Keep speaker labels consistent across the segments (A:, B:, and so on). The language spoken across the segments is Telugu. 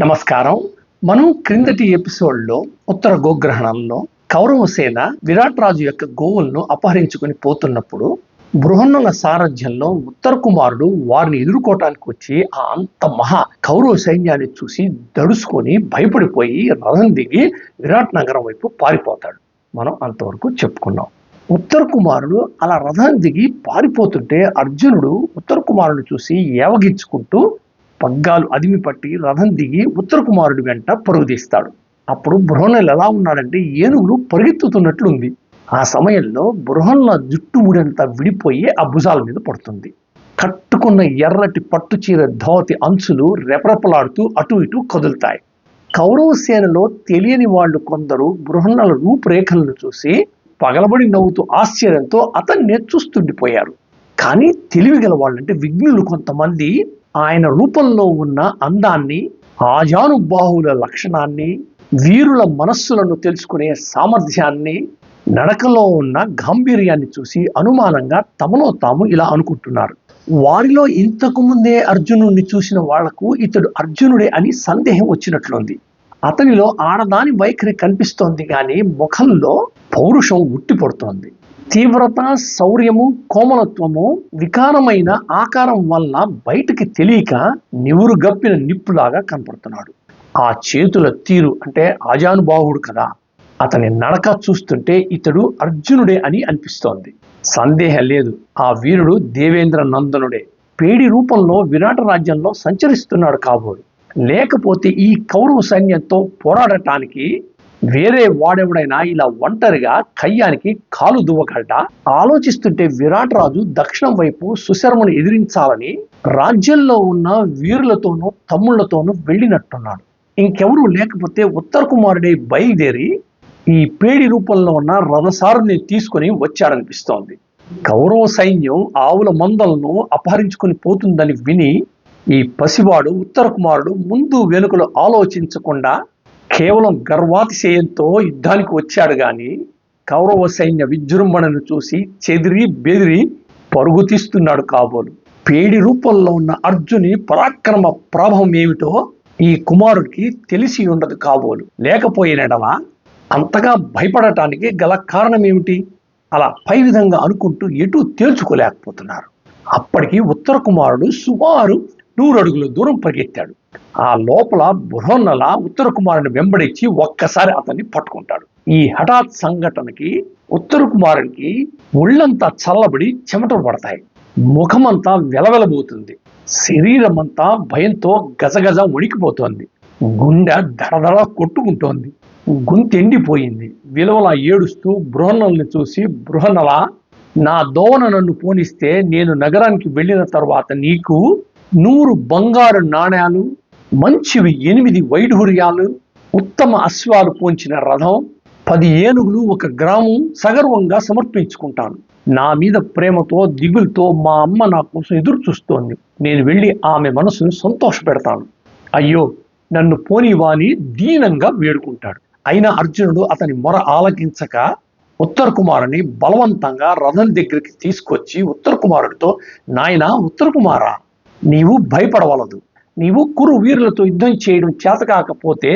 A: నమస్కారం. మనం క్రిందటి ఎపిసోడ్లో ఉత్తర గోగ్రహణంలో కౌరవ సేన విరాట్ రాజు యొక్క గోవులను అపహరించుకొని పోతున్నప్పుడు బృహన్నుల సారథ్యంలో ఉత్తర కుమారుడు వారిని ఎదుర్కోవటానికి వచ్చి ఆ అంత మహా కౌరవ సైన్యాన్ని చూసి దడుసుకొని భయపడిపోయి రథం దిగి విరాట్ నగరం వైపు పారిపోతాడు. మనం అంతవరకు చెప్పుకున్నాం. ఉత్తర కుమారుడు అలా రథం దిగి పారిపోతుంటే అర్జునుడు ఉత్తర కుమారుడు చూసి ఏవగించుకుంటూ పగ్గాలు అదిమి పట్టి రథం దిగి ఉత్తర కుమారుడి వెంట పరుగుదీస్తాడు అప్పుడు బృహణులు ఎలా ఉన్నాడంటే ఏనుగులు పరిగెత్తుతున్నట్లుంది. ఆ సమయంలో బృహన్ల జుట్టు ముడంతా విడిపోయి ఆ భుజాల మీద పడుతుంది. కట్టుకున్న ఎర్రటి పట్టు చీర ధోతి అంచులు రెపరెపలాడుతూ అటు ఇటు కదులుతాయి. కౌరవ సేనలో తెలియని వాళ్ళు కొందరు బృహన్నల రూపురేఖలను చూసి పగలబడి నవ్వుతూ ఆశ్చర్యంతో అతన్నే చూస్తుండిపోయారు. కానీ తెలివి గల వాళ్ళంటే విఘ్నులు కొంతమంది ఆయన రూపంలో ఉన్న అందాన్ని ఆజానుబాహుల లక్షణాన్ని వీరుల మనస్సులను తెలుసుకునే సామర్థ్యాన్ని నడకలో ఉన్న గాంభీర్యాన్ని చూసి అనుమానంగా తమలో తాము ఇలా అనుకుంటున్నారు. వారిలో ఇంతకు ముందే అర్జునుడిని చూసిన వాళ్ళకు ఇతడు అర్జునుడే అని సందేహం వచ్చినట్లుంది. అతనిలో ఆడదాని వైఖరి కనిపిస్తోంది కానీ ముఖంలో పౌరుషం ఉట్టిపడుతోంది. తీవ్రత శౌర్యము కోమలత్వము వికారమైన ఆకారం వల్ల బయటికి తెలియక నివురు గప్పిన నిప్పులాగా కనపడుతున్నాడు. ఆ చేతుల తీరు అంటే ఆజానుబాహుడు కదా. అతని నడక చూస్తుంటే ఇతడు అర్జునుడే అని అనిపిస్తోంది. సందేహం లేదు. ఆ వీరుడు దేవేంద్ర నందనుడే. పేడి రూపంలో విరాట రాజ్యంలో సంచరిస్తున్నాడు కాబోలు లేకపోతే ఈ కౌరవ సైన్యంతో పోరాడటానికి వేరే వాడెవడైనా ఇలా ఒంటరిగా కయ్యానికి కాలు దువ్వకట ఆలోచిస్తుంటే విరాట్ రాజు దక్షిణం వైపు సుశర్మను ఎదిరించాలని రాజ్యంలో ఉన్న వీరులతోనూ తమ్ముళ్ళతోనూ వెళ్ళినట్టున్నాడు. ఇంకెవరూ లేకపోతే ఉత్తర కుమారుడే బయలుదేరి ఈ పేడి రూపంలో ఉన్న రథసారుని తీసుకొని వచ్చాడనిపిస్తోంది. కౌరవ సైన్యం ఆవుల మందలను అపహరించుకొని పోతుందని విని ఈ పసివాడు ఉత్తర కుమారుడు ముందు వెనుకలు ఆలోచించకుండా కేవలం గర్వాతిశయంతో యుద్ధానికి వచ్చాడు కానీ కౌరవ సైన్య విజృంభణను చూసి చెదిరి బెదిరి పరుగు తీస్తున్నాడు కాబోలు. పేడి రూపంలో ఉన్న అర్జుని పరాక్రమ ప్రభావం ఏమిటో ఈ కుమారుడికి తెలిసి ఉండదు కాబోలు. లేకపోయినడలా అంతగా భయపడటానికి గల కారణం ఏమిటి? అలా పై విధంగా అనుకుంటూ ఎటు తేల్చుకోలేకపోతున్నారు. అప్పటికి ఉత్తర కుమారుడు సుమారు నూరు అడుగుల దూరం పరిగెత్తాడు. ఆ లోపల బృహన్నల ఉత్తర కుమారుని వెంబడించి ఒక్కసారి అతన్ని పట్టుకుంటాడు. ఈ హఠాత్ సంఘటనకి ఉత్తర కుమారునికి ఒళ్ళంతా చల్లబడి చెమటలు పడతాయి. ముఖమంతా వెలవెలబోతుంది. శరీరం అంతా భయంతో గజగజ ఉణికిపోతోంది గుండె దడదడ కొట్టుకుంటోంది. గొంతెండిపోయింది విలువలా ఏడుస్తూ బృహన్నల్ని చూసి బృహన్నల నా దోవన నన్ను పోనిస్తే నేను నగరానికి వెళ్ళిన తర్వాత నీకు నూరు బంగారు నాణ్యాలు మంచివి ఎనిమిది వైఢూర్యాలు ఉత్తమ అశ్వాలు పోంచిన రథం పది ఏనుగులు ఒక గ్రామం సగర్వంగా సమర్పించుకుంటాను. నా మీద ప్రేమతో దిగులతో మా అమ్మ నా కోసం ఎదురు చూస్తోంది నేను వెళ్ళి ఆమె మనసును సంతోష పెడతాను అయ్యో నన్ను పోనివాని దీనంగా వేడుకుంటాడు. అయినా అర్జునుడు అతని మొర ఆలకించక ఉత్తర కుమారుని బలవంతంగా రథం దగ్గరికి తీసుకొచ్చి ఉత్తర కుమారుడితో నాయన ఉత్తర కుమారా నీవు భయపడవలదు. నీవు కురు వీరులతో యుద్ధం చేయడం చేత కాకపోతే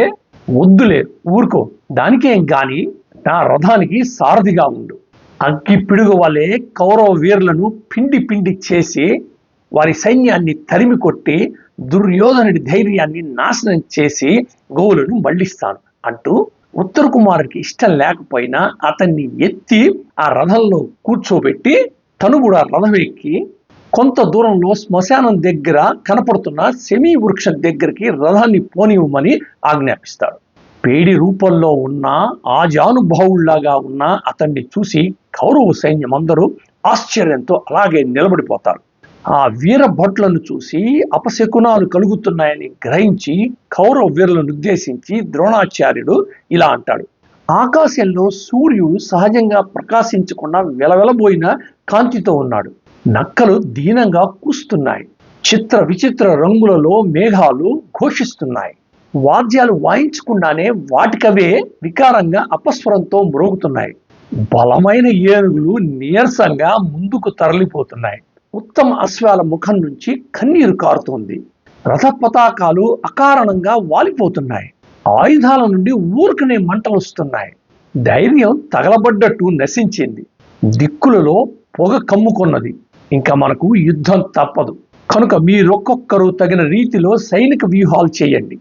A: వద్దులే ఊరుకో. దానికేం గాని నా రథానికి సారథిగా ఉండు. అగ్గి పిడుగు వలె కౌరవ వీరులను పిండి పిండి చేసి వారి సైన్యాన్ని తరిమి కొట్టి దుర్యోధనుడి ధైర్యాన్ని నాశనం చేసి గోవులను మళ్ళిస్తాను అంటూ ఉత్తర కుమారుడికి ఇష్టం లేకపోయినా అతన్ని ఎత్తి ఆ రథంలో కూర్చోబెట్టి తను కూడా రథం ఎక్కి కొంత దూరంలో శ్మశానం దగ్గర కనపడుతున్న సెమీ వృక్షం దగ్గరికి రథాన్ని పోనివ్వమని ఆజ్ఞాపిస్తాడు. పేడి రూపంలో ఉన్న ఆజానుభావుల్లాగా ఉన్న అతన్ని చూసి కౌరవ సైన్యం అందరూ ఆశ్చర్యంతో అలాగే నిలబడిపోతారు. ఆ వీర భట్లను చూసి అపశకునాలు కలుగుతున్నాయని గ్రహించి కౌరవ వీరులను ఉద్దేశించి ద్రోణాచార్యుడు ఇలా అంటాడు. ఆకాశంలో సూర్యుడు సహజంగా ప్రకాశించకుండా వెలవెలబోయిన కాంతితో ఉన్నాడు. నక్కలు దీనంగా కూస్తున్నాయి. చిత్ర విచిత్ర రంగులలో మేఘాలు ఘోషిస్తున్నాయి. వాద్యాలు వాయించకుండానే వాటికవే వికారంగా అపస్వరంతో మ్రోగుతున్నాయి. బలమైన ఏనుగులు నీరసంగా ముందుకు తరలిపోతున్నాయి. ఉత్తమ అశ్వాల ముఖం నుంచి కన్నీరు కారుతోంది. రథ పతాకాలు అకారణంగా వాలిపోతున్నాయి. ఆయుధాల నుండి ఊరుకనే మంటలు వస్తున్నాయి. ధైర్యం తగలబడ్డట్టు నశించింది. దిక్కులలో పొగ కమ్ముకున్నది. ఇంకా మనకు యుద్ధం తప్పదు. కనుక మీరొక్కొక్కరు తగిన రీతిలో సైనిక వ్యూహాలు చేయండి.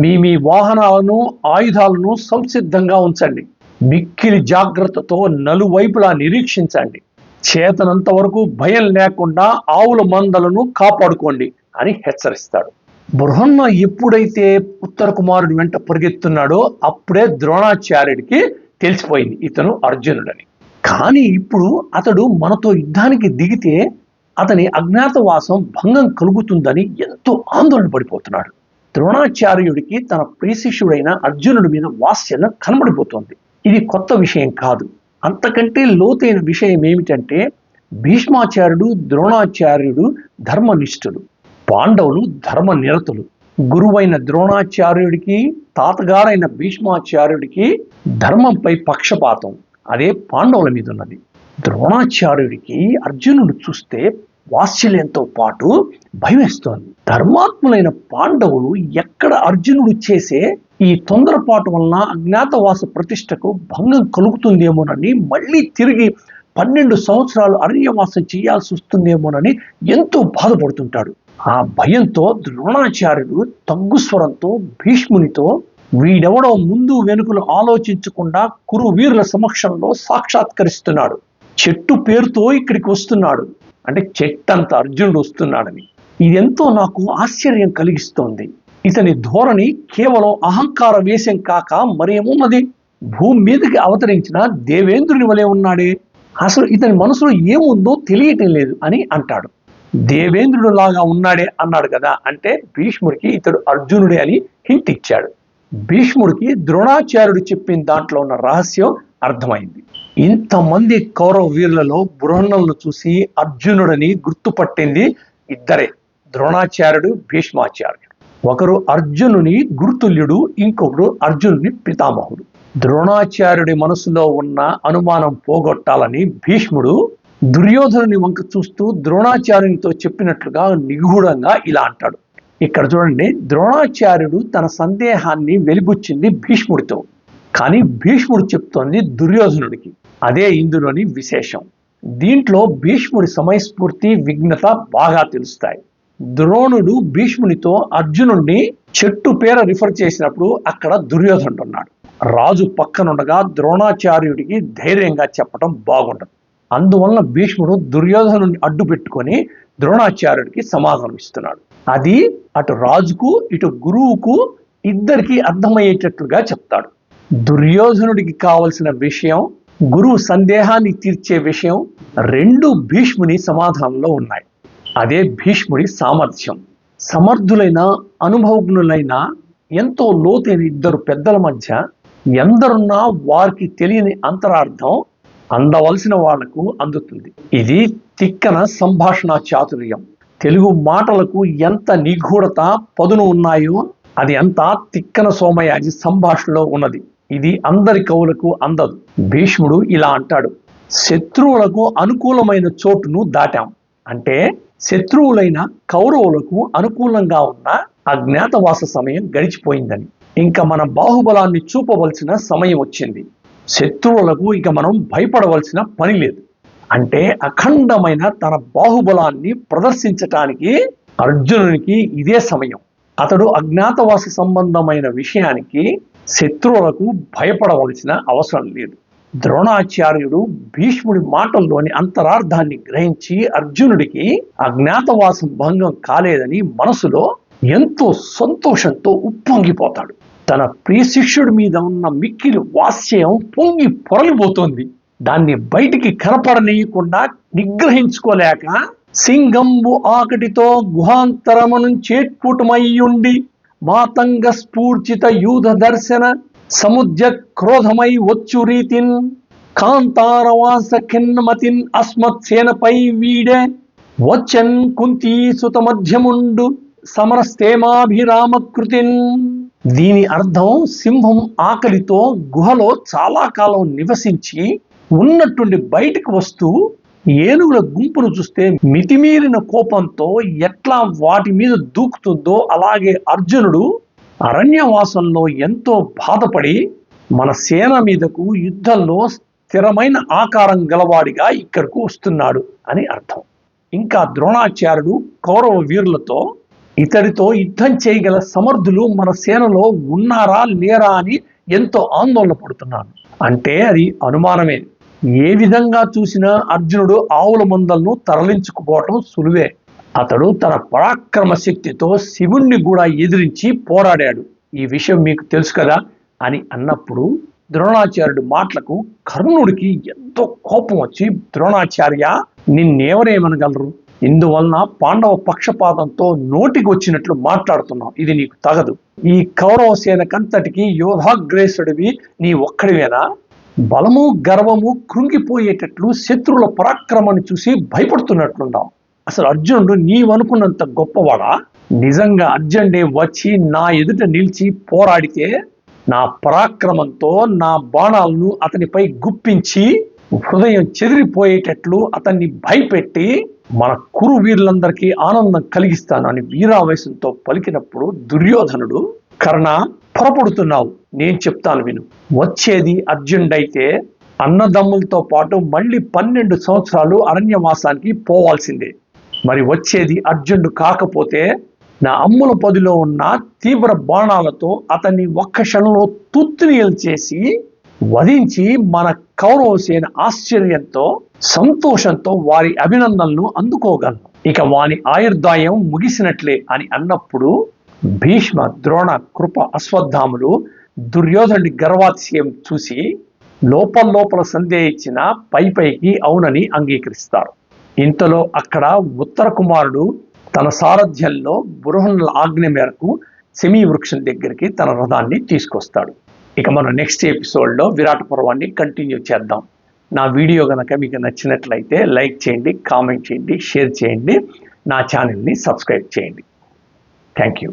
A: మీ మీ వాహనాలను ఆయుధాలను సంసిద్ధంగా ఉంచండి. మిక్కిలి జాగ్రత్తతో నలువైపులా నిరీక్షించండి. చేతనంత వరకు భయం లేకుండా ఆవుల మందలను కాపాడుకోండి అని హెచ్చరిస్తాడు. బృహన్న ఎప్పుడైతే ఉత్తర కుమారుడి వెంట పరిగెత్తున్నాడో అప్పుడే ద్రోణాచార్యుడికి తెలిసిపోయింది ఇతను అర్జునుడని. కానీ ఇప్పుడు అతడు మనతో యుద్ధానికి దిగితే అతని అజ్ఞాతవాసం భంగం కలుగుతుందని ఎంతో ఆందోళన పడిపోతున్నాడు. ద్రోణాచార్యుడికి తన ప్రియశిష్యుడైన అర్జునుడి మీద వాస్యన కనబడిపోతోంది. ఇది కొత్త విషయం కాదు. అంతకంటే లోతైన విషయం ఏమిటంటే భీష్మాచార్యుడు ద్రోణాచార్యుడు ధర్మనిష్ఠుడు పాండవులు ధర్మ నిరతులు గురువైన ద్రోణాచార్యుడికి తాతగారైన భీష్మాచార్యుడికి ధర్మంపై పక్షపాతం. అదే పాండవుల మీద ఉన్నది. ద్రోణాచార్యుడికి అర్జునుడు చూస్తే వాత్సల్యంతో పాటు భయమేస్తోంది. ధర్మాత్ములైన పాండవులు ఎక్కడ అర్జునుడు చేసే ఈ తొందరపాటు వలన అజ్ఞాతవాస ప్రతిష్టకు భంగం కలుగుతుందేమోనని మళ్ళీ తిరిగి పన్నెండు సంవత్సరాలు అరణ్యవాసం చేయాల్సి వస్తుందేమోనని ఎంతో బాధపడుతుంటాడు. ఆ భయంతో ద్రోణాచార్యుడు తగ్గు స్వరంతో భీష్మునితో వీడెవడో ముందు వెనుకలు ఆలోచించకుండా కురు వీరుల సమక్షంలో సాక్షాత్కరిస్తున్నాడు. చెట్టు పేరుతో ఇక్కడికి వస్తున్నాడు. అంటే చెట్టంత అర్జునుడు వస్తున్నాడని. ఇదెంతో నాకు ఆశ్చర్యం కలిగిస్తోంది. ఇతని ధోరణి కేవలం అహంకార వేషం కాక మరేమున్నది భూమి మీదకి అవతరించిన దేవేంద్రుని వలె ఉన్నాడే. అసలు ఇతని మనసులో ఏముందో తెలియటం లేదు అని అంటాడు. దేవేంద్రుడు లాగా ఉన్నాడే అన్నాడు కదా అంటే భీష్ముడికి ఇతడు అర్జునుడే అని హింట్ ఇచ్చాడు. భీష్ముడికి ద్రోణాచార్యుడు చెప్పిన దాంట్లో ఉన్న రహస్యం అర్థమైంది. ఇంతమంది కౌరవ వీరులలో బృహన్నలను చూసి అర్జునుడని గుర్తుపట్టింది ఇద్దరే ద్రోణాచార్యుడు భీష్మాచార్యుడు. ఒకరు అర్జునుని గురుతుల్యుడు ఇంకొకడు అర్జునుని పితామహుడు. ద్రోణాచార్యుడి మనసులో ఉన్న అనుమానం పోగొట్టాలని భీష్ముడు దుర్యోధనుని వంక చూస్తూ ద్రోణాచార్యునితో చెప్పినట్లుగా నిగూఢంగా ఇలా అంటాడు. ఇక్కడ చూడండి ద్రోణాచార్యుడు తన సందేహాన్ని వెలిబుచ్చింది భీష్ముడితో. కానీ భీష్ముడు చెప్తోంది దుర్యోధనుడికి. అదే ఇందులోని విశేషం. దీంట్లో భీష్ముడి సమయస్ఫూర్తి విఘ్నత బాగా తెలుస్తాయి. ద్రోణుడు భీష్మునితో అర్జునుడిని చెట్టు పేర రిఫర్ చేసినప్పుడు అక్కడ దుర్యోధనుడు ఉన్నాడు రాజు పక్కనుండగా ద్రోణాచార్యుడికి ధైర్యంగా చెప్పడం బాగుండదు. అందువలన భీష్ముడు దుర్యోధను అడ్డు పెట్టుకొని ద్రోణాచార్యుడికి సమాధానం ఇస్తున్నాడు. అది అటు రాజుకు ఇటు గురువుకు ఇద్దరికి అర్థమయ్యేటట్లుగా చెప్తాడు. దుర్యోధనుడికి కావలసిన విషయం గురువు సందేహాన్ని తీర్చే విషయం రెండు భీష్ముని సమాధానంలో ఉన్నాయి. అదే భీష్ముడి సామర్థ్యం. సమర్థులైన అనుభవజ్ఞులైన ఎంతో లోతైన ఇద్దరు పెద్దల మధ్య ఎందరున్నా వారికి తెలియని అంతరార్థం అందవలసిన వాళ్ళకు అందుతుంది. ఇది తిక్కన సంభాషణ చాతుర్యం. తెలుగు మాటలకు ఎంత నిగూఢత పదును ఉన్నాయో అది అంతా తిక్కన సోమయాజి సంభాషణలో ఉన్నది. ఇది అందరి కవులకు అందదు. భీష్ముడు ఇలా అంటాడు శత్రువులకు అనుకూలమైన చోటును దాటాం. అంటే శత్రువులైన కౌరవులకు అనుకూలంగా ఉన్న అజ్ఞాతవాస సమయం గడిచిపోయిందని. ఇంకా మన బాహుబలాన్ని చూపవలసిన సమయం వచ్చింది. శత్రువులకు ఇక మనం భయపడవలసిన పని లేదు. అంటే అఖండమైన తన బాహుబలాన్ని ప్రదర్శించటానికి అర్జునునికి ఇదే సమయం. అతడు అజ్ఞాతవాస సంబంధమైన విషయానికి శత్రువులకు భయపడవలసిన అవసరం లేదు. ద్రోణాచార్యుడు భీష్ముడి మాటల్లోని అంతరార్థాన్ని గ్రహించి అర్జునుడికి అజ్ఞాతవాసం భంగం కాలేదని మనసులో ఎంతో సంతోషంతో ఉప్పొంగిపోతాడు. తన ప్రియ శిష్యుడి మీద ఉన్న మిక్కిలి వాస్యం పొంగి పొరలిపోతోంది. దాన్ని బయటికి కనపడనీయకుండా నిగ్రహించుకోలేక సింగంబు ఆకటితో గుహాంతరమును చేట్పుటమయ్యుండి మాతంగ స్ఫూర్చిత యూధ దర్శన సముద్ర క్రోధమై వచ్చు రీతిన్ కాంతారవాస ఖిన్నమతిన్ అస్మత్ సేనపై వీడే వచ్చన్ కుంతీ సుత మధ్యముండు సమరస్తేమాభిరామకృతిన్ దీని అర్థం సింహం ఆకలితో గుహలో చాలా కాలం నివసించి ఉన్నట్టుండి బయటకు వస్తూ ఏనుగుల గుంపును చూస్తే మితిమీరిన కోపంతో ఎట్లా వాటి మీద దూకుతుందో అలాగే అర్జునుడు అరణ్యవాసంలో ఎంతో బాధపడి మన సేన మీదకు యుద్ధంలో స్థిరమైన ఆకారం గలవాడిగా ఇక్కడకు వస్తున్నాడు అని అర్థం. ఇంకా ద్రోణాచార్యుడు కౌరవ వీరులతో ఇతడితో యుద్ధం చేయగల సమర్థులు మన సేనలో ఉన్నారా లేరా అని ఎంతో ఆందోళన పడుతున్నాను అంటే అది అనుమానమే. ఏ విధంగా చూసినా అర్జునుడు ఆవుల మందలను తరలించుకుపోవటం సులువే. అతడు తన పరాక్రమ శక్తితో శివుణ్ణి కూడా ఎదిరించి పోరాడాడు. ఈ విషయం మీకు తెలుసు కదా అని అన్నప్పుడు ద్రోణాచార్యుడు మాటలకు కర్ణుడికి ఎంతో కోపం వచ్చి ద్రోణాచార్య నిన్నేవరేమనగలరు ఇందువలన పాండవ పక్షపాతంతో నోటికి వచ్చినట్లు మాట్లాడుతున్నావు. ఇది నీకు తగదు. ఈ కౌరవ సేనకంతటికి యోధాగ్రేసుడివి నీ ఒక్కడివేనా? బలము గర్వము కృంగిపోయేటట్లు శత్రువుల పరాక్రమాన్ని చూసి భయపడుతున్నట్లున్నాం అసలు అర్జునుడు నీవనుకున్నంత గొప్పవాడా? నిజంగా అర్జునుడే వచ్చి నా ఎదుట నిలిచి పోరాడితే నా పరాక్రమంతో నా బాణాలను అతనిపై గుప్పించి హృదయం చెదిరిపోయేటట్లు అతన్ని భయపెట్టి మన కురు వీరులందరికీ ఆనందం కలిగిస్తాను అని వీరావేశంతో పలికినప్పుడు దుర్యోధనుడు కర్ణ పొరపడుతున్నావు. నేను చెప్తాను విను. వచ్చేది అర్జునుడైతే అన్నదమ్ములతో పాటు మళ్ళీ పన్నెండు సంవత్సరాలు అరణ్యవాసానికి పోవాల్సిందే. మరి వచ్చేది అర్జునుడు కాకపోతే నా అమ్ముల పదిలో ఉన్న తీవ్ర బాణాలతో అతన్ని ఒక్క క్షణంలో తుత్తునియలు చేసి వధించి మన కౌరవసేన ఆశ్చర్యంతో సంతోషంతో వారి అభినందనలను అందుకోగలను. ఇక వాని ఆయుర్దాయం ముగిసినట్లే అని అన్నప్పుడు భీష్మ ద్రోణ కృప అశ్వత్థాములు దుర్యోధనుడి గర్వాతిశయం చూసి లోపల లోపల సందేహించిన పై పైకి అవునని అంగీకరిస్తారు. ఇంతలో అక్కడ ఉత్తర కుమారుడు తన సారథ్యంలో బృహన్ల ఆజ్ఞ మేరకు సెమీ వృక్షం దగ్గరికి తన రథాన్ని తీసుకొస్తాడు. ఇక మనం నెక్స్ట్ ఎపిసోడ్లో విరాట పర్వాన్ని కంటిన్యూ చేద్దాం. నా వీడియో కనుక మీకు నచ్చినట్లయితే లైక్ చేయండి కామెంట్ చేయండి షేర్ చేయండి నా ఛానల్ని సబ్స్క్రైబ్ చేయండి. Thank you.